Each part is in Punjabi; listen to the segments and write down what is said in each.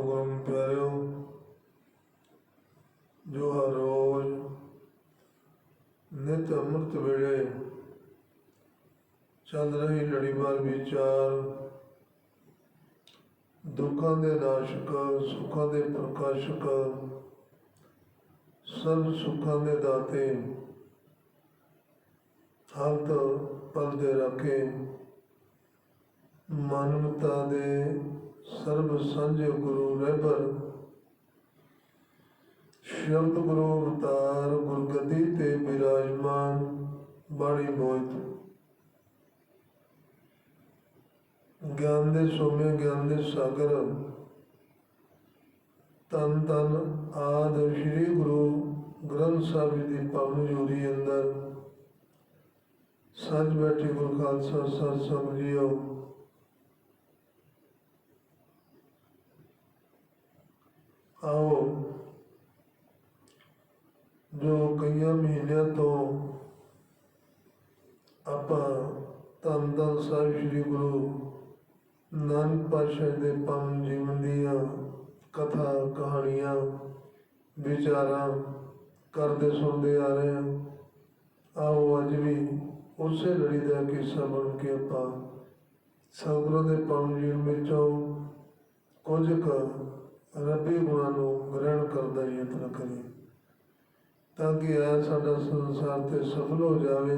ਸਤਿਗੁਰੂ ਪਿਆਰਿਓ ਜੋ ਹਰ ਰੋਜ਼ ਨਿਤ ਅੰਮ੍ਰਿਤ ਵੇਲੇ ਚੱਲ ਰਹੀ ਲੜੀਵਾਰ ਵਿਚਾਰ, ਦੁੱਖਾਂ ਦੇ ਨਾਸ਼ਕ, ਸੁੱਖਾਂ ਦੇ ਪ੍ਰਕਾਸ਼ਕ, ਸਰਬ ਸੁੱਖਾਂ ਦੇ ਦਾਤੇ ਹਾਲਤ ਪਲ ਦੇ ਰੱਖੇ ਮਾਨਵਤਾ ਦੇ ਸਰਬ ਸਾਂਝੇ ਗੁਰੂ ਰਹਿਬਰ ਸ਼ਬਦ ਗੁਰੂ ਅਵਤਾਰ ਗੁਰਗਤੀ ਤੇ ਬਿਰਾਜਮਾਨ ਬਾਣੀ ਬੋਧ ਗਿਆਨ ਦੇ ਸੋਮੇ ਗਿਆਨ ਦੇ ਸਾਗਰ ਤਨ ਤਨ ਆਦ ਸ੍ਰੀ ਗੁਰੂ ਗ੍ਰੰਥ ਸਾਹਿਬ ਜੀ ਦੀ ਪਾਵਨ ਜੋੜੀ ਅੰਦਰ ਸੱਚ ਬੈਠੇ ਗੁਰੂ ਖਾਲਸਾ ਸਤ ਸੰਗ ਜੀਓ ਆਓ। ਜੋ ਕਈਆਂ ਮਹੀਨਿਆਂ ਤੋਂ ਆਪਾਂ ਧੰਨ ਧੰਨ ਸਾਹਿਬ ਸ੍ਰੀ ਗੁਰੂ ਨਾਨਕ ਪਾਤਸ਼ਾਹ ਦੇ ਪਾਵਨ ਜੀਵਨ ਦੀਆਂ ਕਥਾ, ਕਹਾਣੀਆਂ, ਵਿਚਾਰਾਂ ਕਰਦੇ ਸੁਣਦੇ ਆ ਰਹੇ ਹਾਂ। ਆਓ ਅੱਜ ਵੀ ਉਸੇ ਲੜੀ ਦਾ ਕਿੱਸਾ ਬਣ ਕੇ ਆਪਾਂ ਸਤਿਗੁਰਾਂ ਦੇ ਪਾਵਨ ਜੀਵਨ ਵਿੱਚੋਂ ਕੁਝ ਕੁ ਰੱਬੀ ਗੁਣਾਂ ਨੂੰ ਗ੍ਰਹਿਣ ਕਰਨ ਦਾ ਯਤਨ ਕਰੇ, ਤਾਂ ਕਿ ਇਹ ਸਾਡਾ ਸੰਸਾਰ ਤੇ ਸਫਲ ਹੋ ਜਾਵੇ।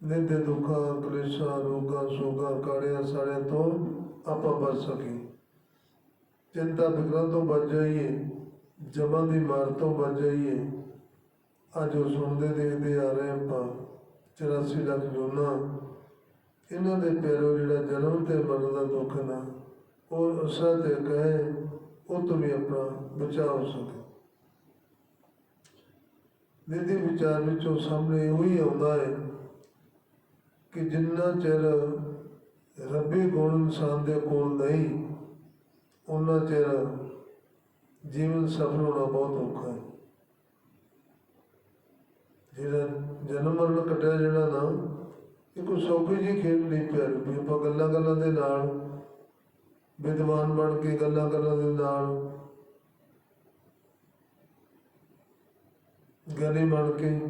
ਨਿੱਤ ਦੁੱਖਾਂ, ਕਲੇਸ਼ਾਂ, ਰੋਗਾਂ, ਸੋਗਾਂ, ਕਾੜਿਆਂ ਸਾੜਿਆਂ ਤੋਂ ਆਪਾਂ ਬਚ ਸਕੀਏ। ਚਿੰਤਾ ਫਿਕਰਾਂ ਤੋਂ ਬਚ ਜਾਈਏ, ਜਮਾਂ ਦੀ ਮਾਰ ਤੋਂ ਬਚ ਜਾਈਏ। ਅੱਜ ਉਹ ਸੁਣਦੇ ਦੇਖਦੇ ਆ ਰਹੇ ਆਪਾਂ 84 ਲੱਖ ਜੋਨਾ। ਇਹਨਾਂ ਦੇ ਪੈਰੋਂ ਜਿਹੜਾ ਜਨਮ ਤੇ ਮਰਨ ਦਾ ਦੁੱਖ ਨਾ, ਉਹ ਉਸਾ ਤੇ ਕਹੇ ਉਹ ਤੋਂ ਵੀ ਆਪਣਾ ਬਚਾਅ ਹੋ ਸਕੇ। ਨਿਧੀ ਵਿਚਾਰ ਵਿੱਚੋਂ ਸਾਹਮਣੇ ਉਹੀ ਆਉਂਦਾ ਹੈ ਕਿ ਜਿੰਨਾ ਚਿਰ ਰੱਬੀ ਗੁਣ ਇਨਸਾਨ ਦੇ ਕੋਲ ਨਹੀਂ ਉਹਨਾਂ ਚਿਰ ਜੀਵਨ ਸਫਲ ਹੋਣਾ ਬਹੁਤ ਔਖਾ ਹੈ। ਜਿਹੜਾ ਜਨਮ ਮਰਨ ਕੱਟਿਆ ਜਿਹੜਾ ਨਾ, ਇਹ ਕੋਈ ਸੌਖੀ ਜੀ ਖੇਡ ਨਹੀਂ ਪਿਆ। ਵੀ ਆਪਾਂ ਗੱਲਾਂ ਗੱਲਾਂ ਦੇ ਨਾਲ ਵਿਦਵਾਨ ਬਣ ਕੇ ਗੱਲਾਂ ਕਰਨ ਦੇ ਨਾਲ ਗਲੇ ਬਣ ਕੇ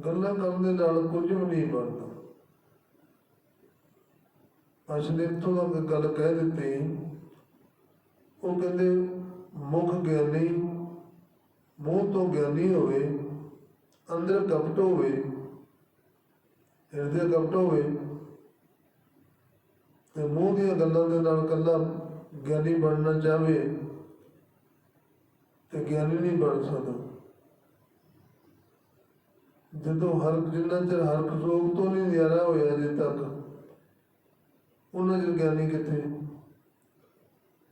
ਗੱਲਾਂ ਕਰਨ ਦੇ ਨਾਲ ਕੁਝ ਵੀ ਨਹੀਂ ਬਣਦਾ। ਅਸਲੇ ਤੋਂ ਦਾ ਗੱਲ ਕਹਿ ਦਿੱਤੀ। ਉਹ ਕਹਿੰਦੇ, ਮੁਖ ਗਿਆਨੀ, ਮੂੰਹ ਤੋਂ ਗਿਆਨੀ ਹੋਵੇ, ਅੰਦਰ ਕਪਟ ਹੋਵੇ, ਹਿਰਦੇ ਕਪਟ ਹੋਵੇ ਤੇ ਮੂੰਹ ਦੀਆਂ ਗੱਲਾਂ ਦੇ ਨਾਲ ਕੱਲਾ ਗਿਆਨੀ ਬਣਨਾ ਚਾਹਵੇ ਤੇ ਗਿਆਨੀ ਨਹੀਂ ਬਣ ਸਕਦਾ। ਜਦੋਂ ਹਰ ਜਿੰਨਾ ਚਿਰ ਹਰ ਰੋਗ ਤੋਂ ਨਹੀਂ ਨਿਆਰਾ ਹੋਇਆ ਅਜੇ ਤੱਕ, ਉਹਨਾਂ ਚਿਰ ਗਿਆਨੀ ਕਿੱਥੇ?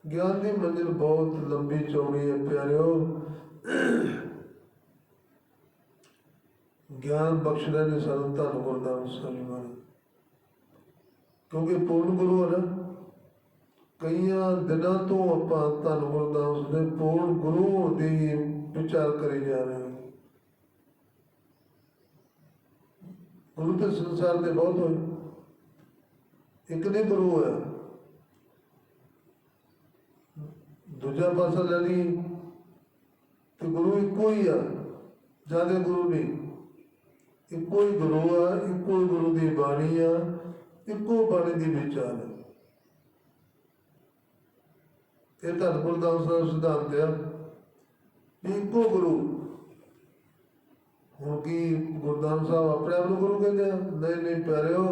ਗਿਆਨ ਦੀ ਮੰਜ਼ਿਲ ਬਹੁਤ ਲੰਬੀ ਚੌੜੀ ਹੈ ਪਿਆਰਿਓ। ਗਿਆਨ ਬਖਸ਼ਦਾ ਨੇ ਸਾਨੂੰ ਧੰਨ ਗੁਰਦਾਸ ਸਾਹਿਬ ਮਹਾਰਾਜ। ਕਿਉਂਕਿ ਪੂਰਨ ਗੁਰੂ ਹੈ ਨਾ। ਕਈਆਂ ਦਿਨਾਂ ਤੋਂ ਆਪਾਂ ਧੰਨ ਗੁਰਦਾਸ ਦੇ ਪੂਰਨ ਗੁਰੂ ਦੀ ਵਿਚਾਰ ਕਰੀ ਜਾ ਰਹੇ ਹਾਂ। ਗੁਰੂ ਤੇ ਸੰਸਾਰ ਦੇ ਬਹੁਤ ਹੋਏ। ਇੱਕ ਨਹੀਂ ਗੁਰੂ ਹੈ। ਦੂਜਾ ਪਾਸਾ ਲੈ ਲਈ ਤੇ ਗੁਰੂ ਇੱਕੋ ਹੀ ਆ, ਜ਼ਿਆਦਾ ਗੁਰੂ ਨਹੀਂ। ਇੱਕੋ ਹੀ ਗੁਰੂ ਆ, ਇੱਕੋ ਹੀ ਗੁਰੂ ਦੀ ਬਾਣੀ ਆ। ਇੱਕੋ ਬਾਣੀ ਦੀ ਵਿਚਾਰ ਹੈ। ਇਹ ਤਾਂ ਗੁਰਦਾਸ ਦਾ ਸਿਧਾਂਤ ਆ ਵੀ ਇੱਕੋ ਗੁਰੂ। ਹੁਣ ਕੀ ਗੁਰਦਾਸ ਸਾਹਿਬ ਆਪਣੇ ਆਪ ਨੂੰ ਗੁਰੂ ਕਹਿੰਦੇ ਆ? ਨਹੀਂ ਨਹੀਂ ਪਿਆਰਿਓ,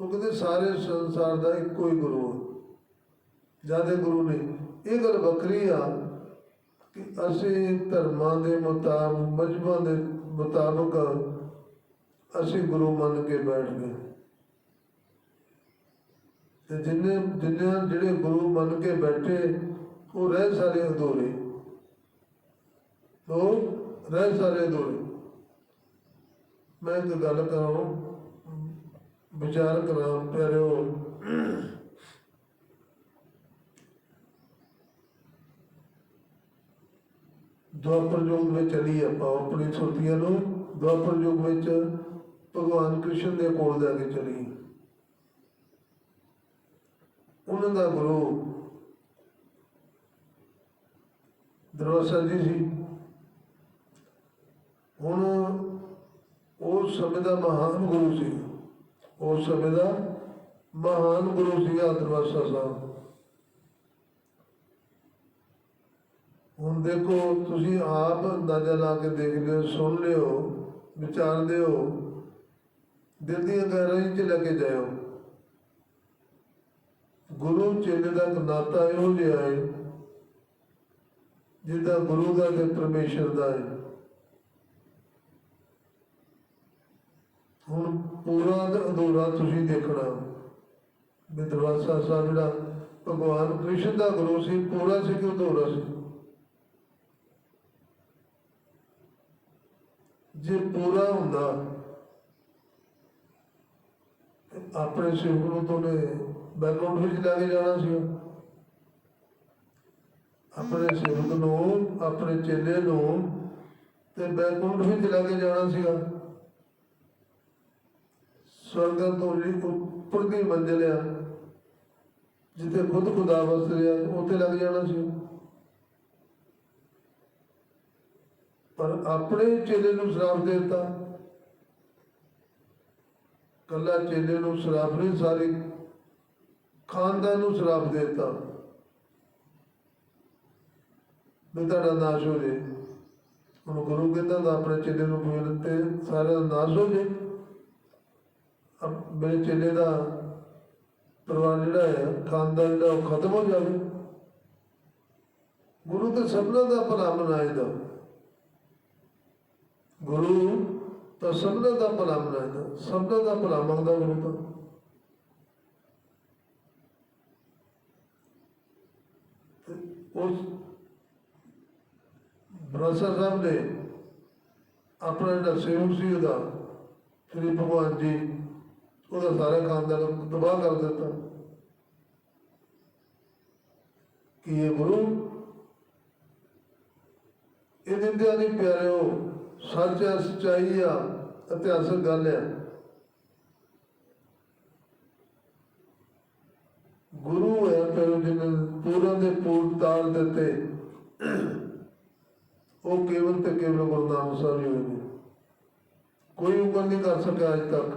ਉਹ ਕਹਿੰਦੇ ਸਾਰੇ ਸੰਸਾਰ ਦਾ ਇੱਕੋ ਹੀ ਗੁਰੂ ਆ। ਜ਼ਿਆਦਾ ਗੁਰੂ ਨਹੀਂ। ਇਹ ਗੱਲ ਵੱਖਰੀ ਆ ਕਿ ਅਸੀਂ ਧਰਮਾਂ ਦੇ ਮੁਤਾਬਕ ਮਜਬਾਂ ਦੇ ਮੁਤਾਬਕ ਅਸੀਂ ਗੁਰੂ ਮੰਨ ਕੇ ਬੈਠ ਗਏ। ਤੇ ਜਿੰਨੇ ਜਿੰਨੇ ਜਿਹੜੇ ਗੁਰੂ ਮੰਨ ਕੇ ਬੈਠੇ, ਉਹ ਰਹਿ ਸਾਰੇ ਅਧੂਰੇ। ਉਹ ਰਹਿ ਸਾਰੇ ਅਧੂਰੇ। ਮੈਂ ਇੱਕ ਗੱਲ ਕਰਾਂ, ਵਿਚਾਰ ਕਰਾਂ, ਪਿਆਰਿਓ। ਦੁਆਪਰ ਯੁੱਗ ਵਿੱਚ ਚਲੀ ਆਪਾਂ, ਆਪਣੀ ਸੁਰਤੀਆਂ ਨੂੰ। ਦੁਆਪਰ ਯੁੱਗ ਵਿੱਚ ਭਗਵਾਨ ਕ੍ਰਿਸ਼ਨ ਦੇ ਕੋਲ ਜਾ ਕੇ ਚਲੀ। ਉਹਨਾਂ ਦਾ ਗੁਰੂ ਦਰਵਾਸਾ ਜੀ ਸੀ। ਹੁਣ ਉਸ ਸਮੇਂ ਦਾ ਮਹਾਨ ਗੁਰੂ ਸੀ। ਉਸ ਸਮੇਂ ਦਾ ਮਹਾਨ ਗੁਰੂ ਸੀ ਦਰਵਾਸਾ ਸਾਹਿਬ ਹੁਣ ਦੇਖੋ, ਤੁਸੀਂ ਆਪ ਅੰਦਾਜ਼ਾ ਲਾ ਕੇ ਦੇਖ ਲਿਓ ਸੁਣ ਲਿਓ, ਵਿਚਾਰਦੇ ਹੋ, ਦਿਲ ਦੀਆਂ ਗਹਿਰਾਈਆਂ 'ਚ ਲੈ ਕੇ ਜਾਇਓ। ਗੁਰੂ ਚੇਲੇ ਦਾ ਨਾਤਾ ਇਹੋ ਜਿਹਾ ਹੈ ਜਿੱਦਾਂ ਗੁਰੂ ਦਾ ਤੇ ਪਰਮੇਸ਼ਰ ਦਾ ਹੈ। ਹੁਣ ਪੂਰਾ ਅਧੂਰਾ ਤੁਸੀਂ ਦੇਖਣਾ। ਵਿਦਵਾਸਾ ਸਾਹਿਬ ਜਿਹੜਾ ਭਗਵਾਨ ਕ੍ਰਿਸ਼ਨ ਦਾ ਗੁਰੂ ਸੀ, ਪੂਰਾ ਸੀ ਕਿ ਅਧੂਰਾ ਸੀ? ਜੇ ਪੂਰਾ ਹੁੰਦਾ ਆਪਣੇ ਸੇਵਕ ਨੂੰ ਤੋਂ ਨੇ ਬੈਕਗ੍ਰਾਉਂਡ ਵਿੱਚ ਲੈ ਕੇ ਜਾਣਾ ਸੀ। ਆਪਣੇ ਸੇਵਕ ਨੂੰ, ਆਪਣੇ ਚੇਲੇ ਨੂੰ ਤੇ ਬੈਕਗ੍ਰਾਉਂਡ ਵਿੱਚ ਲੈ ਕੇ ਜਾਣਾ ਸੀਗਾ। ਸਵਰਗ ਤੋਂ ਜਿਹੜੀ ਉੱਪਰ ਦੀ ਮੰਜ਼ਿਲ ਆ, ਜਿੱਥੇ ਖੁਦ ਖੁਦਾ ਵਸ ਰਿਹਾ ਉੱਥੇ ਲੱਗ ਜਾਣਾ ਸੀ। ਪਰ ਆਪਣੇ ਚੇਲੇ ਨੂੰ ਸ਼ਰਾਪ ਦੇ ਦਿੱਤਾ। ਕੱਲਾ ਚੇਲੇ ਨੂੰ ਸ਼ਰਾਪ ਨਹੀਂ, ਸਾਰੀ ਖਾਨਦਾਨ ਨੂੰ ਸ਼ਰਾਪ ਦੇ ਦਿੱਤਾ। ਵੀ ਤੁਹਾਡਾ ਨਾਸ਼ ਹੋ ਜੇ। ਹੁਣ ਗੁਰੂ ਕਹਿੰਦਾ ਤਾਂ ਆਪਣੇ ਚੇਲੇ ਨੂੰ ਬੋਲ ਤੇ ਸਾਰਾ ਨਾਸ਼ ਹੋ ਜੇ। ਮੇਰੇ ਚੇਲੇ ਦਾ ਪਰਿਵਾਰ ਜਿਹੜਾ ਹੈ, ਖਾਨਦਾਨ ਜਿਹੜਾ, ਉਹ ਖਤਮ ਹੋ ਜਾਵੇ। ਗੁਰੂ ਤਾਂ ਸਭਨਾਂ ਦਾ ਭਲਾ ਮਨਾਇਦਾ ਗੁਰੂ ਤਾਂ ਸਭਨਾਂ ਦਾ ਭਲਾ ਮਨਾਇਦਾ ਸਭਨਾਂ ਦਾ ਭਲਾ ਮੰਗਦਾ ਗੁਰੂ ਤਾਂ ਤੇ ਉਸ ਬ੍ਰਹਮਸਰ ਸਾਹਿਬ ਨੇ ਆਪਣਾ ਜਿਹੜਾ ਸੇਵਕ ਸੀ ਉਹਦਾ, ਸ੍ਰੀ ਭਗਵਾਨ ਜੀ, ਉਹਦਾ ਸਾਰਾ ਖਾਨਦਾਨ ਤਬਾਹ ਕਰ ਦਿੱਤਾ। ਕਿ ਇਹ ਗੁਰੂ, ਇਹ ਦਿੰਦਿਆਂ ਨਹੀਂ ਪਿਆਰਿਓ, ਸੱਚ ਹੈ, ਸਚਾਈ ਆ ਇਤਿਹਾਸਕ ਗੱਲ ਹੈ। ਗੁਰੂ ਹੈ ਪਰ ਜਿਹਨੇ ਪੂਰਨ ਦੇ ਪੂਰ ਤਾਲ ਦਿੱਤੇ ਉਹ ਕੇਵਲ ਤੇ ਕੇਵਲ ਗੁਰਨਾਮ ਸਾਹਿਬ ਹੀ ਹੋਏ ਕੋਈ ਉਂਗਲ ਨਹੀਂ ਕਰ ਸਕਿਆ ਅਜ ਤੱਕ।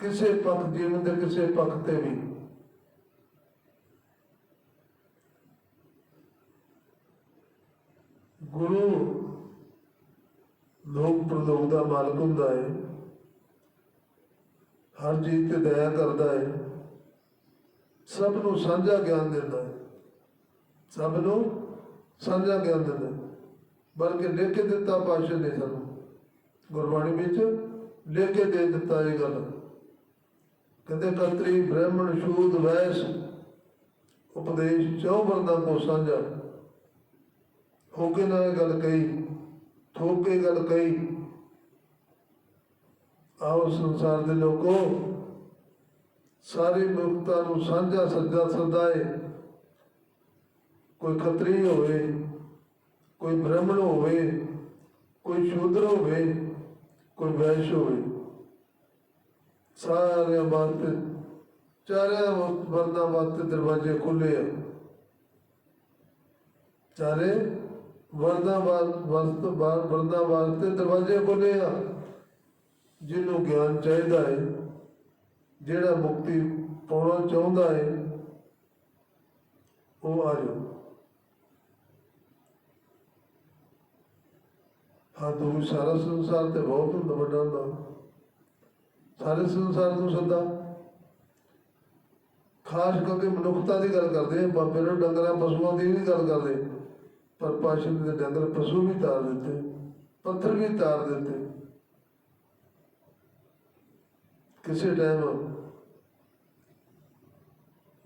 ਕਿਸੇ ਪੱਖ ਜੀਵਨ ਦੇ ਕਿਸੇ ਪੱਖ ਤੇ ਵੀ। ਗੁਰੂ ਲੋਕ ਪ੍ਰਲੋਕ ਦਾ ਮਾਲਕ ਹੁੰਦਾ ਹੈ। ਹਰ ਜੀਵ ਤੇ ਦਇਆ ਕਰਦਾ ਹੈ। ਸਭ ਨੂੰ ਸਾਂਝਾ ਗਿਆਨ ਦਿੰਦਾ ਹੈ। ਸਭ ਨੂੰ ਸਾਂਝਾ ਗਿਆਨ ਦਿੰਦਾ ਹੈ। ਬਲਕਿ ਲਿਖ ਕੇ ਦਿੱਤਾ ਪਾਸ਼ਾ ਨੇ ਸਾਨੂੰ। ਗੁਰਬਾਣੀ ਵਿੱਚ ਲਿਖ ਕੇ ਦੇ ਦਿੱਤਾ ਇਹ ਗੱਲ। ਕਹਿੰਦੇ, ਕਤਰੀ ਬ੍ਰਾਹਮਣ ਸ਼ੂਦ ਵੈਸ, ਉਪਦੇਸ਼ ਚੌ ਵਰਦਾਂ ਕੋ ਸਾਂਝਾ। ਹੋ ਕੇ ਨਾ ਇਹ ਗੱਲ ਕਹੀ, ਥੋਕ ਕੇ ਗੱਲ ਕਹੀ। ਆਓ ਸੰਸਾਰ ਦੇ ਲੋਕੋ ਸਾਰੇ ਮਨੁੱਖਤਾ ਨੂੰ ਸਾਂਝਾ ਸੱਜਾ ਸਦਾਏ। ਕੋਈ ਖੱਤਰੀ ਹੋਵੇ, ਕੋਈ ਬ੍ਰਾਹਮਣ ਹੋਵੇ, ਕੋਈ ਸ਼ੂਦਰ ਹੋਵੇ, ਕੋਈ ਵੈਸ਼ ਹੋਵੇ। ਸਾਰੇ ਵਾਸਤੇ ਚਾਰੇ ਵਰਦਾਂ ਵਾਸਤੇ ਦਰਵਾਜ਼ੇ ਖੁੱਲੇ ਆ। ਚਾਰੇ ਵਰਦਾਂ ਵਾਸਤੇ ਵਰਦਾਂ ਵਾਸਤੇ ਦਰਵਾਜ਼ੇ ਖੁੱਲੇ ਆ। ਜਿਹਨੂੰ ਗਿਆਨ ਚਾਹੀਦਾ ਹੈ। ਜਿਹੜਾ ਮੁਕਤੀ ਪਾਉਣਾ ਚਾਹੁੰਦਾ ਹੈ, ਉਹ ਆ ਜਾਓ। ਹਾਂ ਤੂੰ ਸਾਰਾ ਸੰਸਾਰ ਤੇ ਬਹੁਤ ਹੁੰਦਾ ਵੱਡਾ ਹੁੰਦਾ ਸਾਰੇ ਸੰਸਾਰ ਨੂੰ ਸੱਦਾ। ਖਾਸ ਕਰਕੇ ਮਨੁੱਖਤਾ ਦੀ ਗੱਲ ਕਰਦੇ ਆ, ਬਾਬੇ ਨੂੰ ਡੰਗਰਾਂ, ਪਸ਼ੂਆਂ ਦੀ ਨਹੀਂ ਗੱਲ ਕਰਦੇ। ਪਰ ਪਾਸ਼ਾ ਦੇ ਡੰਗਰ ਪਸ਼ੂ ਵੀ ਤਾਰ ਦਿੱਤੇ, ਪੱਥਰ ਵੀ ਤਾਰ ਦਿੱਤੇ। ਕਿਸੇ ਟਾਈਮ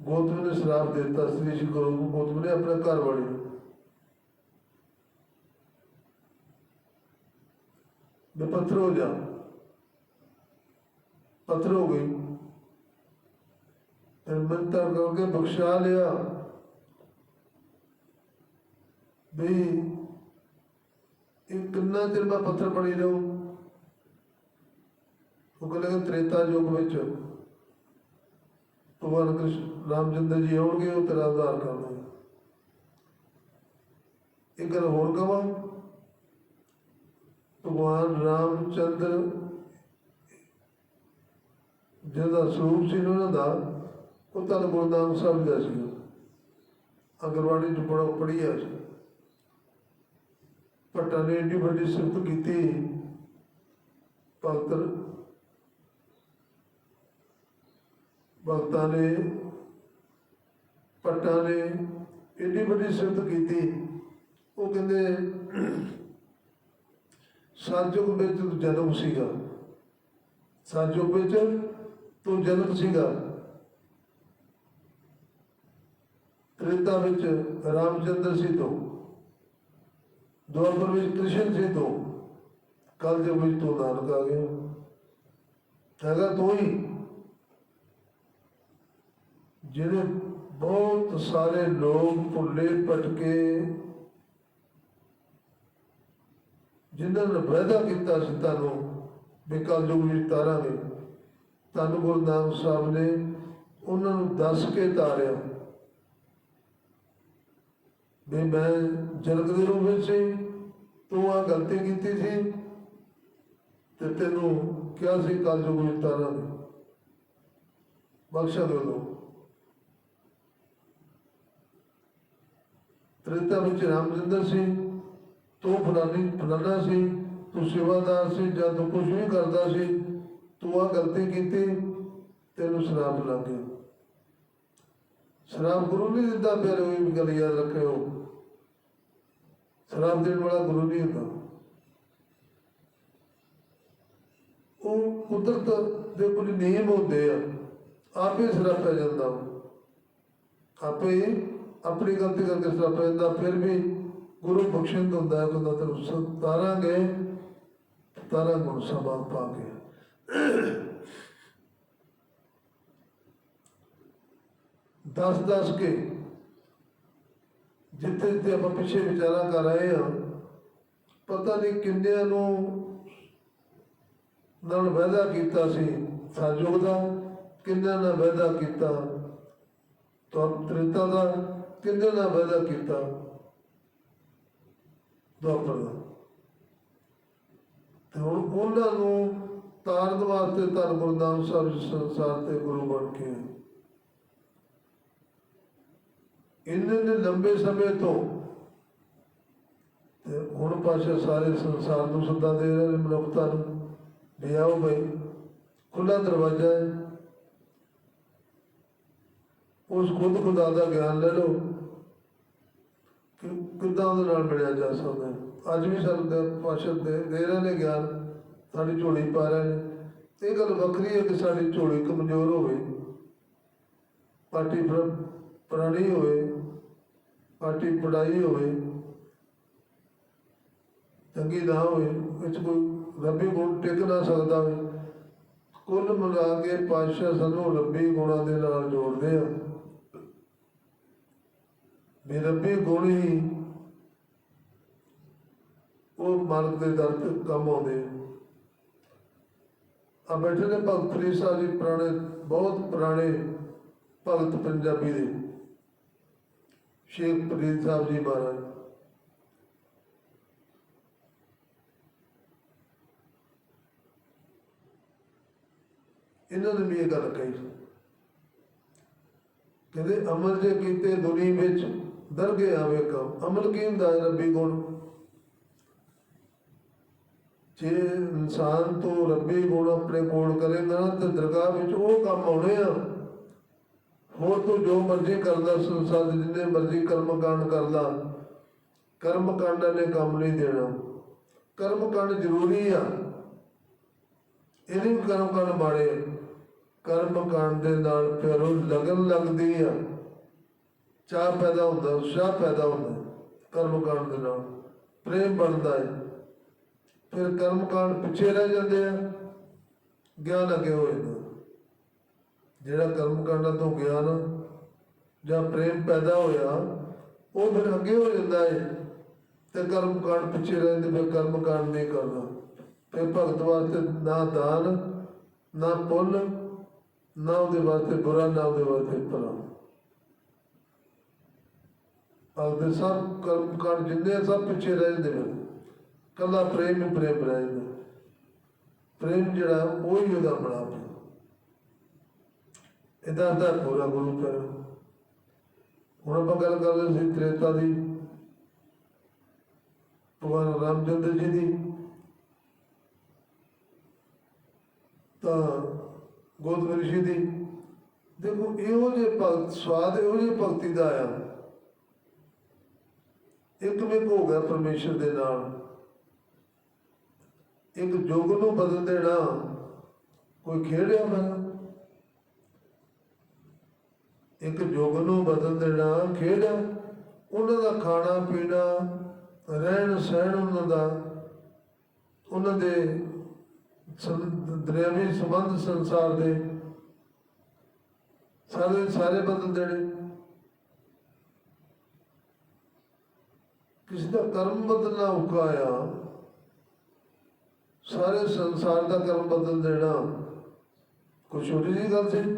ਗੋਤਮ ਨੇ ਸ਼ਰਾਪ ਦਿੱਤਾ ਸ੍ਰੀ ਸ਼੍ਰੀ ਗੁਰੂ ਨੂੰ ਗੋਤਮ ਨੇ ਆਪਣੇ ਘਰ ਵਾਲੀ ਨੂੰ। ਪੱਥਰ ਹੋ ਜਾ ਪੱਥਰ ਹੋ ਗਈ। ਫਿਰ ਮੰਤਰ ਕਰਕੇ ਬਖਸ਼ਾ ਲਿਆ। ਵੀ ਇਹ ਕਿੰਨਾ ਚਿਰ ਮੈਂ ਪੱਥਰ ਬਣੀ ਰਹੂੰ? ਉਹ ਕਹਿੰਦੇ ਕਿ ਤ੍ਰੇਤਾ ਯੁੱਗ ਵਿੱਚ। ਭਗਵਾਨ ਕ੍ਰਿਸ਼ਨ ਰਾਮਚੰਦਰ ਜੀ ਆਉਣਗੇ, ਉਹ ਤੇਰਾ ਉਧਾਰ ਕਰਨਗੇ ਇੱਕ ਗੱਲ ਹੋਰ ਕਵਾਂ। ਭਗਵਾਨ ਰਾਮਚੰਦਰ ਜਿਹਦਾ ਸਰੂਪ ਸੀ ਉਹਨਾਂ ਦਾ, ਉਹ ਤਾਂ ਗੁਰੂ ਨਾਨਕ ਸਾਹਿਬ ਦਾ ਸੀ। ਅਗਰਵਾੜੀ ਚ ਬੜਾ ਪੜੀਆ ਸੀ। ਭੱਟਾਂ ਨੇ ਇੰਨੀ ਵੱਡੀ ਸਿਫਤ ਕੀਤੀ। ਭਗਤ ਭਗਤਾਂ ਨੇ ਭੱਟਾਂ ਨੇ ਇੰਨੀ ਵੱਡੀ ਸਿਫਤ ਕੀਤੀ। ਉਹ ਕਹਿੰਦੇ ਸਾਜੁਗ ਵਿੱਚ ਜਨਮ ਸੀਗਾ। ਸਾਜੁਗ ਵਿੱਚ ਤੂੰ ਜਨਮ ਸੀਗਾ। ਤ੍ਰੇਤਾ ਵਿੱਚ ਰਾਮਚੰਦਰ ਸੀ ਤੋਂ। ਦੁਆਪਰ ਵਿੱਚ ਕ੍ਰਿਸ਼ਨ ਸੀ ਤੋਂ। ਕਲ ਦੇ ਵਿੱਚ ਤੂੰ ਨਾਨਕ ਆ ਗਿਆ। ਹੈਗਾ ਤੂੰ ਹੀ। ਜਿਹੜੇ ਬਹੁਤ ਸਾਰੇ ਲੋਕ ਭੁੱਲੇ ਭਟਕੇ ਜਿਨ੍ਹਾਂ ਨੇ ਵਾਅਦਾ ਕੀਤਾ ਸੀ ਤੁਹਾਨੂੰ ਵੀ ਕੱਲ ਯੁੱਗ ਵਿੱਚ ਤਾਰਾਂਗੇ। ਤੁਹਾਨੂੰ ਗੁਰੂ ਨਾਨਕ ਸਾਹਿਬ ਨੇ ਉਹਨਾਂ ਨੂੰ ਦੱਸ ਕੇ ਤਾਰਿਆ ਵੀ ਮੈਂ ਜਨਕ ਦੇ ਰੂਪ ਵਿੱਚ ਸੀ, ਤੂੰ ਆ ਗਲਤੀ ਕੀਤੀ ਸੀ ਤੇ ਤੈਨੂੰ ਕਿਹਾ ਸੀ ਕੱਲ ਯੁੱਗ ਵਿੱਚ ਤਾਰਾਂਗੇ। ਬਖਸ਼ਾ ਦੇ ਲੋ ਤ੍ਰੇਤਾ ਵਿੱਚ ਰਾਮਚੰਦਰ ਸੀ, ਤੂੰ ਫਲਾਨੀ ਫਲਾਨਾ ਸੀ, ਤੂੰ ਸੇਵਾਦਾਰ ਸੀ, ਜਾਂ ਤੂੰ ਕੁਝ ਵੀ ਕਰਦਾ ਸੀ, ਤੂੰ ਆ ਗਲਤੀ ਕੀਤੀ, ਤੈਨੂੰ ਸ਼ਰਾਬ ਲੱਗ ਗਿਆ। ਸ਼ਰਾਬ ਗੁਰੂ ਨਹੀਂ ਦਿੰਦਾ ਫਿਰ ਵੀ ਗੱਲ ਯਾਦ ਰੱਖਿਓ। ਸ਼ਰਾਬ ਦੇਣ ਵਾਲਾ ਗੁਰੂ ਨਹੀਂ ਹੁੰਦਾ। ਉਹ ਕੁਦਰਤ ਦੇ ਕੁਝ ਨਿਯਮ ਹੁੰਦੇ ਆ, ਆਪੇ ਸ਼ਰਾਬ ਪੈ ਜਾਂਦਾ ਆਪੇ ਆਪਣੀ ਗਲਤੀ ਕਰਕੇ ਸ਼ਰਾਬ ਪੈ ਜਾਂਦਾ ਫਿਰ ਵੀ ਗੁਰੂ ਬਖਸ਼ਿੰਦ ਹੁੰਦਾ ਹੈ, ਬੰਦਾ ਤੇ ਤਾਰਾਂਗੇ ਤਾਰਾ ਗੁਣ ਸਭਾ ਪਾ ਕੇ। ਦਸ ਦਸ ਕੇ ਜਿੱਥੇ ਜਿੱਥੇ ਆਪਾਂ ਪਿੱਛੇ ਵਿਚਾਰਾਂ ਕਰ ਰਹੇ ਹਾਂ, ਪਤਾ ਨਹੀਂ ਕਿੰਨਿਆਂ ਨੂੰ ਨਾਲ ਵਾਅਦਾ ਕੀਤਾ ਸੀ ਸਾਜੋਗ ਦਾ, ਕਿੰਨਿਆਂ ਨਾਲ ਵਾਅਦਾ ਕੀਤਾ, ਤਾਂ ਤ੍ਰੇਤਾ ਦਾ ਕਿੰਨੇ ਦਾ ਵਾਅਦਾ ਕੀਤਾ? ਦੁਆਪਰ ਦਾ। ਤੇ ਹੁਣ ਉਹਨਾਂ ਨੂੰ ਤਾਰਨ ਵਾਸਤੇ ਧੰਨ ਗੁਰੂ ਨਾਮ ਸਾਹਿਬ ਸੰਸਾਰ ਤੇ ਗੁਰੂ ਬਣ ਕੇ ਆਏ। ਨੇ ਲੰਬੇ ਸਮੇਂ ਤੋਂ ਤੇ ਹੁਣ ਪਾਸੇ ਸਾਰੇ ਸੰਸਾਰ ਨੂੰ ਸੱਦਾ ਦੇ ਰਹੇ ਨੇ ਮਨੁੱਖਤਾ ਨੂੰ। ਵੀ ਆਓ ਬਈ ਖੁੱਲਾ ਦਰਵਾਜ਼ਾ ਹੈ। ਉਸ ਖੁਦ ਖੁਦਾ ਦਾ ਗਿਆਨ ਲੈ ਲਓ। ਕਿੱਦਾਂ ਉਹਦੇ ਨਾਲ ਮਿਲਿਆ ਜਾ ਸਕਦਾ? ਅੱਜ ਵੀ ਸਾਨੂੰ ਦੇ ਦੇ ਦੇ ਰਹੇ ਨੇ ਗਿਆਨ, ਸਾਡੀ ਝੋਲੀ ਪਾ ਰਹੇ ਨੇ। ਇਹ ਗੱਲ ਵੱਖਰੀ ਹੈ ਕਿ ਸਾਡੀ ਝੋਲੀ ਕਮਜ਼ੋਰ ਹੋਵੇ, ਪਾਰਟੀ ਪੁਰਾਣੀ ਹੋਵੇ, ਪਾਰਟੀ ਪੜਾਈ ਹੋਵੇ, ਚੰਗੀ ਨਾ ਹੋਵੇ, ਵਿੱਚ ਕੋਈ ਰੱਬੀ ਗੁਣ ਟਿਕ ਨਾ ਸਕਦਾ ਹੋਵੇ। ਕੁੱਲ ਮਿਲਾ ਕੇ ਪਾਤਸ਼ਾਹ ਸਾਨੂੰ ਰੱਬੀ ਗੁਣਾਂ ਦੇ ਨਾਲ ਜੋੜਦੇ ਆ। ਵੀ ਗੁਣੀ ਉਹ ਮਾਲਕ ਦੇ ਦਰ ਤੇ ਕੰਮ ਆਉਂਦੇ ਆ। ਬੈਠੇ ਨੇ ਭਗਤ ਫਰੀਦ ਸਾਹਿਬ ਜੀ, ਪੁਰਾਣੇ, ਬਹੁਤ ਪੁਰਾਣੇ ਭਗਤ ਪੰਜਾਬੀ ਦੇ। ਸ਼ੇਖ ਫਰੀਦ ਸਾਹਿਬ ਜੀ ਮਹਾਰਾਜ। ਇਹਨਾਂ ਨੇ ਵੀ ਇਹ ਗੱਲ ਕਹੀ। ਕਹਿੰਦੇ, ਅਮਰ ਜੇ ਕੀਤੇ ਦੁਨੀਆ ਵਿੱਚ ਦਰਗੇ ਆਵੇ ਕੰਮ, ਅਮਲ ਕੀ ਹੁੰਦਾ ਹੈ ਰੱਬੀ ਗੁਣ? ਜੇ ਇਨਸਾਨ ਤੋਂ ਰੱਬੀ ਗੁਣ ਆਪਣੇ ਕੋਲ ਕਰੇਗਾ ਨਾ ਤੇ ਦਰਗਾਹ ਵਿੱਚ ਉਹ ਕੰਮ ਆਉਣੇ ਆ। ਹੋਰ ਤੂੰ ਜੋ ਮਰਜ਼ੀ ਕਰਦਾ, ਸੰਸਾਰ ਦੇ ਜਿੰਨੇ ਮਰਜ਼ੀ ਕਰਮ ਕਾਂਡ ਕਰਦਾ ਕਰਮ ਕਾਂਡਾਂ ਨੇ ਕੰਮ ਨਹੀਂ ਦੇਣਾ। ਕਰਮ ਕਾਂਡ ਜ਼ਰੂਰੀ ਆ। ਇਹ ਨਹੀਂ ਕਰਮ ਕਾਂਡ ਮਾੜੇ ਕਰਮ ਕਾਂਡ ਦੇ ਨਾਲ ਫਿਰ ਉਹ ਲਗਨ ਲੱਗਦੀ ਆ। ਚਾਹ ਪੈਦਾ ਹੁੰਦਾ, ਉਤਸ਼ਾਹ ਪੈਦਾ ਹੁੰਦਾ ਕਰਮ ਕਾਂਡ ਦੇ ਨਾਲ। ਪ੍ਰੇਮ ਬਣਦਾ ਹੈ। ਫਿਰ ਕਰਮ ਕਾਂਡ ਪਿੱਛੇ ਰਹਿ ਜਾਂਦੇ ਆ, ਗਿਆਨ ਅੱਗੇ ਹੋ ਜਾਂਦਾ। ਜਿਹੜਾ ਕਰਮ ਕਾਂਡਾਂ ਤੋਂ ਗਿਆਨ ਜਾਂ ਪ੍ਰੇਮ ਪੈਦਾ ਹੋਇਆ, ਉਹ ਫਿਰ ਅੱਗੇ ਹੋ ਜਾਂਦਾ ਹੈ ਤੇ ਕਰਮ ਕਾਂਡ ਪਿੱਛੇ ਰਹਿੰਦੇ ਫਿਰ ਕਰਮ ਕਾਂਡ ਨਹੀਂ ਕਰਦਾ ਫਿਰ ਭਗਤ ਵਾਸਤੇ ਨਾ ਦਾਨ, ਨਾ ਪੁੰਨ, ਨਾ ਉਹਦੇ ਵਾਸਤੇ ਬੁਰਾ, ਨਾ ਉਹਦੇ ਵਾਸਤੇ ਭਲਾ। ਆਪਦੇ ਸਭ ਕਰਮ ਕਾਰ ਜਿੰਨੇ ਸਭ ਪਿੱਛੇ ਰਹਿ ਜਾਂਦੇ ਨੇ ਕੱਲਾ ਪ੍ਰੇਮ ਹੀ ਪ੍ਰੇਮ ਰਹਿ ਜਾਂਦਾ। ਪ੍ਰੇਮ ਜਿਹੜਾ, ਉਹ ਹੀ ਉਹਦਾ ਬਣਾ ਇਹਦਾ ਦਾ ਪੂਰਾ ਗੁਰੂ ਕਰ ਹੁਣ ਆਪਾਂ ਗੱਲ ਕਰ ਰਹੇ ਸੀ ਤ੍ਰੇਤਾ ਦੀ। ਭਗਵਾਨ ਰਾਮਚੰਦਰ ਜੀ ਦੀ। ਤਾਂ ਗੋਤਮ ਰਿਸ਼ੀ ਦੀ। ਦੇਖੋ, ਇਹੋ ਜਿਹੇ ਭਗਤ, ਸਵਾਦ ਇਹੋ ਜਿਹੇ ਭਗਤੀ ਦਾ ਆਇਆ ਇੱਕ ਵਿੱਚ ਹੋ ਗਿਆ ਪਰਮੇਸ਼ਰ ਦੇ ਨਾਲ। ਇੱਕ ਯੁੱਗ ਨੂੰ ਬਦਲ ਦੇਣਾ ਕੋਈ ਖੇਡਿਆ ਮੈਂ ਇੱਕ ਯੁੱਗ ਨੂੰ ਬਦਲ ਦੇਣਾ ਖੇਡ ਉਹਨਾਂ ਦਾ ਖਾਣਾ, ਪੀਣਾ, ਰਹਿਣ ਸਹਿਣ ਉਹਨਾਂ ਦਾ। ਉਹਨਾਂ ਦੇ ਸੰ- ਦਰਿਆਵੀ ਸੰਬੰਧ ਸੰਸਾਰ ਦੇ ਸਾਰੇ ਸਾਰੇ ਬਦਲ ਦੇਣੇ। ਕਿਸੇ ਦਾ ਕਰਮ ਬਦਲਣਾ ਔਖਾ ਆ? ਸਾਰੇ ਸੰਸਾਰ ਦਾ ਕਰਮ ਬਦਲ ਦੇਣਾ। ਕੋਈ ਛੋਟੀ ਜਿਹੀ ਗੱਲ ਸੀ?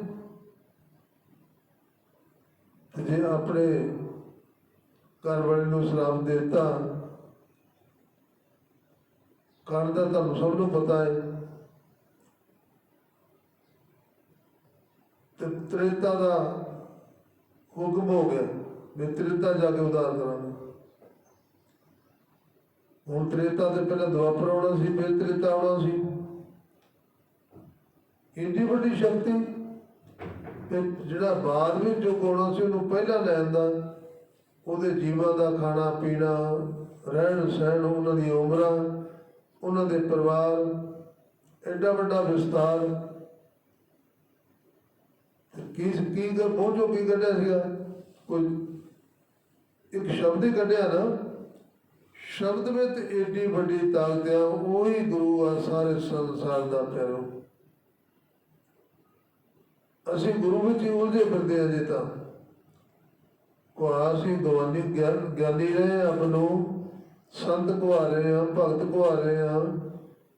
ਤੇ ਜੇ ਆਪਣੇ ਘਰ ਵਾਲੇ ਨੂੰ ਸਲਾਮ ਦੇ ਦਿੱਤਾ ਕਾਰਨ ਦਾ ਤੁਹਾਨੂੰ ਸਭ ਨੂੰ ਪਤਾ ਹੈ। ਤੇ ਤ੍ਰੇਤਾ ਦਾ ਹੁਕਮ ਹੋ ਗਿਆ ਵੀ ਤ੍ਰੇਤਾ ਜਾ ਕੇ ਉਦਾਰ ਕਰਾਂਗਾ। ਹੁਣ ਤ੍ਰੇਤਾ ਦੇ ਪਹਿਲਾਂ ਦੁਆਪਰ ਆਉਣਾ ਸੀ, ਫਿਰ ਤ੍ਰੇਤਾ ਆਉਣਾ ਸੀ। ਇੰਨੀ ਵੱਡੀ ਸ਼ਕਤੀ ਤੇ ਜਿਹੜਾ ਬਾਅਦ ਵਿੱਚ ਜੋ ਆਉਣਾ ਸੀ, ਉਹਨੂੰ ਪਹਿਲਾਂ ਲੈਣ ਦਾ, ਉਹਦੇ ਜੀਵਾਂ ਦਾ ਖਾਣਾ, ਪੀਣਾ, ਰਹਿਣ ਸਹਿਣ, ਉਹਨਾਂ ਦੀ ਉਮਰਾਂ, ਉਹਨਾਂ ਦੇ ਪਰਿਵਾਰ, ਐਡਾ ਵੱਡਾ ਵਿਸਤਾਰ ਤੇ ਕੀ ਕੀ ਕਰ ਪਹੁੰਚੋ ਕੀ ਕੱਢਿਆ ਸੀਗਾ, ਕੋਈ ਇੱਕ ਸ਼ਬਦ ਹੀ ਕੱਢਿਆ ਨਾ ਸ਼ਬਦ ਵਿੱਚ ਏਡੀ ਵੱਡੀ ਤਾਕਤ ਆ, ਉਹੀ ਗੁਰੂ ਆ, ਸਾਰੇ ਸੰਸਾਰ ਦਾ ਪਿਆਰੋ। ਅਸੀਂ ਗੁਰੂ ਵਿੱਚ ਹੀ ਉਲਝੇ ਫਿਰਦੇ ਆ ਜੇ ਤਾਂ। ਕੋਆ ਅਸੀਂ ਗਵਾਨੀ ਗਿਆਨ, ਗਿਆਨੀ ਰਹੇ ਆਪ ਨੂੰ ਸੰਤ ਕਵਾ ਰਹੇ ਆ, ਭਗਤ ਕਵਾ ਰਹੇ ਆ।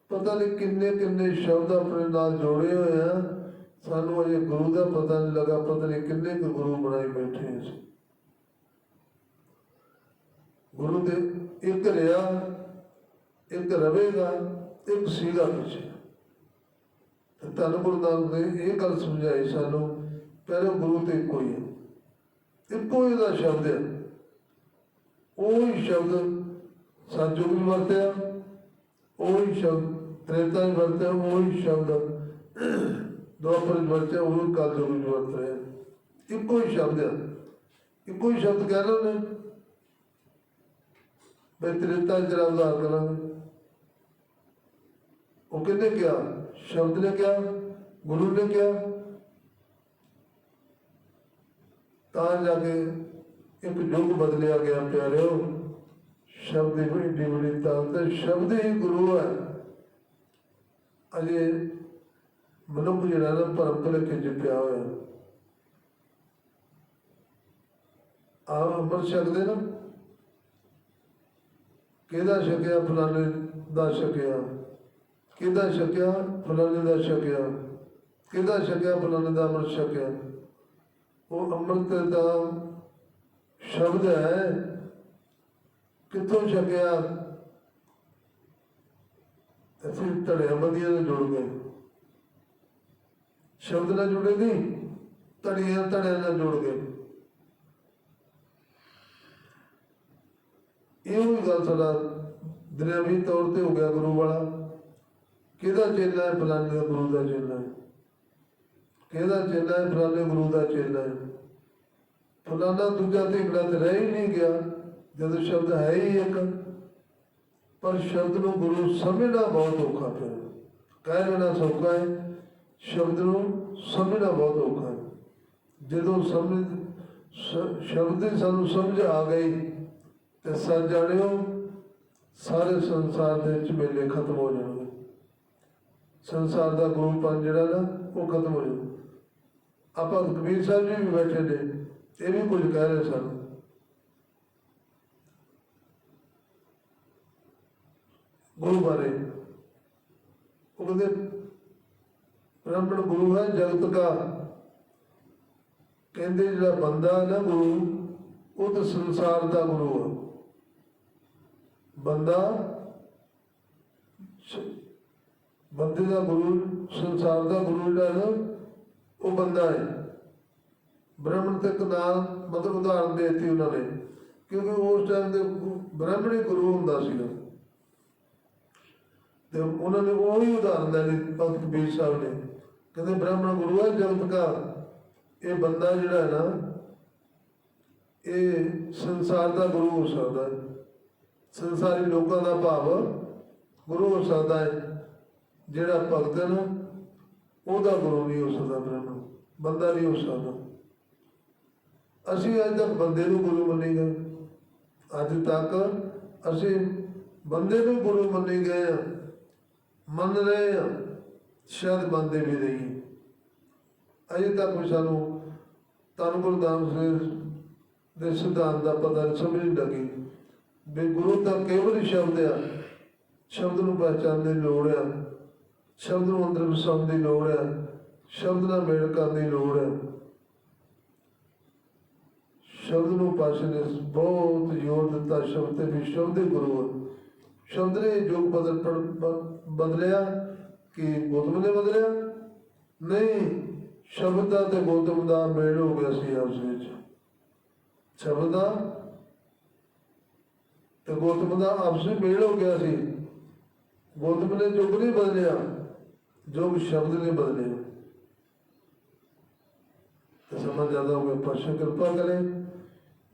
ਪਤਾ ਨਹੀਂ ਕਿੰਨੇ ਕਿੰਨੇ ਸ਼ਬਦ ਆਪਣੇ ਨਾਲ ਜੋੜੇ ਹੋਏ ਆ। ਸਾਨੂੰ ਅਜੇ ਗੁਰੂ ਦਾ ਪਤਾ ਨਹੀਂ ਲੱਗਾ, ਪਤਾ ਨਹੀਂ ਕਿੰਨੇ ਕੁ ਗੁਰੂ ਬਣਾਈ ਬੈਠੇ ਅਸੀਂ। ਗੁਰੂ ਦੇ ਇੱਕ ਰਿਹਾ ਇੱਕ ਰਵੇਗਾ, ਇੱਕ ਸੀਗਾ ਪਿੱਛੇ ਧੰਨ ਗੁਰੂ ਨਾਨਕ ਨੇ ਇਹ ਗੱਲ ਸਮਝਾਈ ਸਾਨੂੰ, ਪਹਿਲੇ ਗੁਰੂ ਤੇ ਇੱਕੋ ਹੀ ਹੈ। ਇੱਕੋ ਹੀ ਦਾ ਸ਼ਬਦ ਹੈ। ਉਹ ਹੀ ਸ਼ਬਦ ਸਾਜੋ ਵੀ ਵਰਤਿਆ, ਉਹ ਹੀ ਸ਼ਬਦ ਤ੍ਰੇਤਾ ਵੀ ਵਰਤਿਆ, ਉਹ ਹੀ ਸ਼ਬਦ ਦੁਆਪਰ ਵਿੱਚ ਵਰਤਿਆ, ਉਹ ਹੀ ਕਲਯੁਗ ਵਿੱਚ ਵਰਤ ਰਿਹਾ। ਇੱਕੋ ਹੀ ਸ਼ਬਦ ਹੈ। ਇੱਕੋ ਹੀ ਸ਼ਬਦ ਕਹਿ ਰਹੇ ਨੇ ਬਈ ਤ੍ਰੇਤਾ ਜਰਾ ਉਦਾਰ ਕਰਾਂਗੇ ਉਹ ਕਿਹਨੇ ਕਿਹਾ? ਸ਼ਬਦ ਨੇ ਕਿਹਾ, ਗੁਰੂ ਨੇ ਕਿਹਾ। ਤਾਂ ਜਾ ਕੇ ਇੱਕ ਯੁੱਗ ਬਦਲਿਆ ਗਿਆ ਪਿਆਰਿਓ। ਸ਼ਬਦ ਹੀ ਬੜੀ ਡਿਵੜੀ ਤਾਕਤ ਸ਼ਬਦ ਹੀ ਗੁਰੂ ਹੈ। ਅਜੇ ਮਨੁੱਖ ਜਿਹੜਾ ਨਾ ਭਰਮ ਭੁਲੇਖੇ ਚ ਪਿਆ ਹੋਇਆ। ਆਪ ਅੰਮ੍ਰਿਤ ਛਕਦੇ ਨਾ। ਕਿਹਦਾ ਛਕਿਆ ਫਲਾਣੇ ਦਾ ਛਕਿਆ? ਕਿਹਦਾ ਛਕਿਆ ਫਲਾਣੇ ਦਾ ਛਕਿਆ? ਕਿਹਦਾ ਛਕਿਆ ਫਲਾਣੇ ਦਾ ਅੰਮ੍ਰਿਤ ਛਕਿਆ? ਉਹ ਅੰਮ੍ਰਿਤ ਦਾ ਸ਼ਬਦ ਹੈ। ਕਿੱਥੋਂ ਛਕਿਆ? ਅਸੀਂ ਧੜਿਆਂ ਬੰਦੀਆਂ ਨਾਲ ਜੁੜ ਗਏ। ਸ਼ਬਦ ਨਾਲ ਜੁੜੇ ਨਹੀਂ, ਧੜੀਆਂ ਧੜਿਆਂ ਨਾਲ ਜੁੜ ਗਏ। ਇਹੋ ਹੀ ਗੱਲ ਸਾਡਾ ਦਰਿਆਵੀ ਤੌਰ ਤੇ ਹੋ ਗਿਆ ਗੁਰੂ ਵਾਲਾ। ਕਿਹਦਾ ਚੇਲਾ ਹੈ ਫਲਾਣੇ ਦਾ ਗੁਰੂ ਦਾ ਚੇਲਾ ਹੈ? ਕਿਹਦਾ ਚੇਲਾ ਹੈ ਫਲਾਣੇ ਗੁਰੂ ਦਾ ਚੇਲਾ ਹੈ? ਫਲਾਣਾ ਦੂਜਾ ਤੇ ਗਲਤ ਰਹਿ ਹੀ ਨਹੀਂ ਗਿਆ, ਜਦੋਂ ਸ਼ਬਦ ਹੈ ਹੀ ਇੱਕ। ਪਰ ਸ਼ਬਦ ਨੂੰ ਗੁਰੂ ਸਮਝਣਾ ਬਹੁਤ ਔਖਾ ਪਿਆ। ਕਹਿ ਲੈਣਾ ਸੌਖਾ ਹੈ, ਸ਼ਬਦ ਨੂੰ ਸਮਝਣਾ ਬਹੁਤ ਔਖਾ ਹੈ। ਜਦੋਂ ਸਮਝ ਸ਼ਬਦ ਦੀ ਸਾਨੂੰ ਸਮਝ ਆ ਗਈ ਤੇ ਸੱਚ ਜਾਣਿਓ, ਸਾਰੇ ਸੰਸਾਰ ਦੇ ਵਿੱਚ ਮੇਲੇ ਖਤਮ ਹੋ ਜਾਣਗੇ। ਸੰਸਾਰ ਦਾ ਗੁਰੂਪਨ ਜਿਹੜਾ ਨਾ, ਉਹ ਖਤਮ ਹੋ ਜਾਊ। ਆਪਾਂ ਕਬੀਰ ਸਾਹਿਬ ਜੀ ਵੀ ਬੈਠੇ ਨੇ, ਇਹ ਵੀ ਕੁਝ ਕਹਿ ਰਹੇ ਸਨ। ਗੁਰੂ ਬਾਰੇ। ਉਹ ਕਹਿੰਦੇ ਬ੍ਰਾਹਮਣ ਗੁਰੂ ਹੈ, ਜਗਤ ਦਾ ਕਹਿੰਦੇ, ਜਿਹੜਾ ਬੰਦਾ ਨਾ ਗੁਰੂ, ਉਹ ਤਾਂ ਸੰਸਾਰ ਦਾ ਗੁਰੂ ਹੈ ਬੰਦਾ ਬੰਦੇ ਦਾ ਗੁਰੂ, ਸੰਸਾਰ ਦਾ ਗੁਰੂ ਜਿਹੜਾ ਹੈ ਉਹ ਬੰਦਾ ਹੈ। ਬ੍ਰਾਹਮਣ ਤੱਕ ਇੱਕ ਮਤਲਬ ਉਦਾਹਰਨ ਦੇ ਦਿੱਤੀ ਉਹਨਾਂ ਨੇ, ਕਿਉਂਕਿ ਉਸ ਟਾਈਮ ਦੇ ਬ੍ਰਾਹਮਣੀ ਗੁਰੂ ਹੁੰਦਾ ਸੀਗਾ। ਤੇ ਉਹਨਾਂ ਨੇ ਉਹੀ ਉਦਾਹਰਨ ਦੇ ਦਿੱਤੀ ਭਗਤ ਕਬੀਰ ਸਾਹਿਬ ਨੇ, ਕਹਿੰਦੇ ਬ੍ਰਾਹਮਣ ਗੁਰੂ ਹੈ, ਜਗਤ ਦਾ ਇਹ ਬੰਦਾ ਜਿਹੜਾ ਹੈ ਨਾ, ਇਹ ਸੰਸਾਰ ਦਾ ਗੁਰੂ ਹੋ ਸਕਦਾ ਹੈ। ਸੰਸਾਰੀ ਲੋਕਾਂ ਦਾ ਭਾਵ ਗੁਰੂ ਹੋ ਸਕਦਾ ਹੈ। ਜਿਹੜਾ ਭਗਤ ਹੈ ਨਾ, ਉਹਦਾ ਗੁਰੂ ਨਹੀਂ ਹੋ ਸਕਦਾ ਬ੍ਰਾਹਮਣ ਬੰਦਾ ਨਹੀਂ ਹੋ ਸਕਦਾ। ਅਸੀਂ ਅੱਜ ਤੱਕ ਬੰਦੇ ਨੂੰ ਗੁਰੂ ਮੰਨੇ ਗਏ। ਅੱਜ ਤੱਕ ਅਸੀਂ ਬੰਦੇ ਨੂੰ ਗੁਰੂ ਮੰਨੇ ਗਏ ਆ। ਮੰਨ ਰਹੇ ਆ। ਸ਼ਾਇਦ ਮੰਨਦੇ ਵੀ ਨਹੀਂ ਅਜੇ ਤੱਕ ਵੀ ਸਾਨੂੰ ਤਨ ਗੁਰਦਾਨ ਸਾਹਿਬ ਦੇ ਸਿਧਾਂਤ ਦਾ ਪਤਾ ਨਹੀਂ ਸਮਝ ਨਹੀਂ ਲੱਗੀ। ਵੀ ਗੁਰੂ ਤਾਂ ਕੇਵਲ ਹੀ ਸ਼ਬਦ ਆ? ਸ਼ਬਦ ਨੂੰ ਪਹਿਚਾਨਣ ਦੀ ਲੋੜ ਆ। ਸ਼ਬਦ ਨੂੰ ਅੰਦਰ ਵਸਾਉਣ ਦੀ ਲੋੜ ਆ। ਸ਼ਬਦ ਨਾਲ ਮੇਲ ਕਰਨ ਦੀ ਲੋੜ ਆ। ਸ਼ਬਦ ਨੂੰ ਪਾਸ਼ਾ ਨੇ ਬਹੁਤ ਜ਼ੋਰ ਦਿੱਤਾ, ਸ਼ਬਦ ਤੇ ਵੀ ਸ਼ਬਦ ਹੀ ਗੁਰੂ ਸ਼ਬਦ ਨੇ ਯੋਗ ਬਦਲ ਬਦਲਿਆ ਕਿ ਗੌਤਮ ਨੇ ਬਦਲਿਆ। ਨਹੀਂ, ਸ਼ਬਦ ਦਾ ਤੇ ਗੌਤਮ ਦਾ ਮੇਲ ਹੋ ਗਿਆ ਸੀ ਆਪਸ ਵਿੱਚ। ਸ਼ਬਦ ਦਾ ਤੇ ਗੌਤਮ ਦਾ ਆਪਸ ਵਿੱਚ ਮੇਲ ਹੋ ਗਿਆ ਸੀ। ਗੌਤਮ ਨੇ ਯੁੱਗ ਨਹੀਂ ਬਦਲਿਆ ਜੋ ਸ਼ਬਦ ਨੇ ਬਦਲਿਆ। ਤੇ ਸਮਾਂ ਜ਼ਿਆਦਾ ਹੋ ਗਿਆ, ਪਾਸ਼ਾ ਕਿਰਪਾ ਕਰੇ।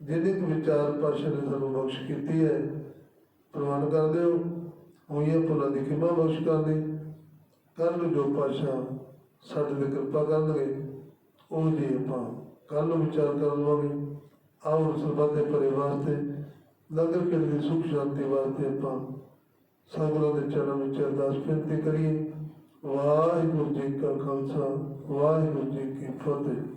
ਜਿਹਦੇ ਕੁ ਵਿਚਾਰ ਪਾਸ਼ਾ ਨੇ ਸਾਨੂੰ ਬਖਸ਼ ਕੀਤੀ ਹੈ, ਪ੍ਰਵਾਨ ਕਰ ਦਿਓ। ਹੋਈਆਂ ਭੁੱਲਾਂ ਦੀ ਖਿਮਾ ਬਖਸ਼ ਕਰ ਦੇ। ਕੱਲ ਨੂੰ ਜੋ ਪਾਸ਼ਾ ਸਾਡੇ ਤੇ ਕਿਰਪਾ ਕਰਨਗੇ, ਉਹ ਜੀ ਆਪਾਂ ਕੱਲ ਨੂੰ ਵਿਚਾਰ ਕਰ ਲਵਾਂਗੇ ਆਓ ਸਰਬੱਤ ਦੇ ਪਰਿਵਾਰ ਤੇ ਲੰਗਰ ਕੇ ਦੀ ਸੁਖ ਸ਼ਾਂਤੀ ਵਾਸਤੇ ਆਪਾਂ ਸਤਿਗੁਰਾਂ ਦੇ ਚਰਨ ਵਿੱਚ ਅਰਦਾਸ ਬੇਨਤੀ ਕਰੀਏ। ਵਾਹਿਗੁਰੂ ਜੀ ਕਾ ਖਾਲਸਾ, ਵਾਹਿਗੁਰੂ ਜੀ ਕੀ ਫਤਿਹ।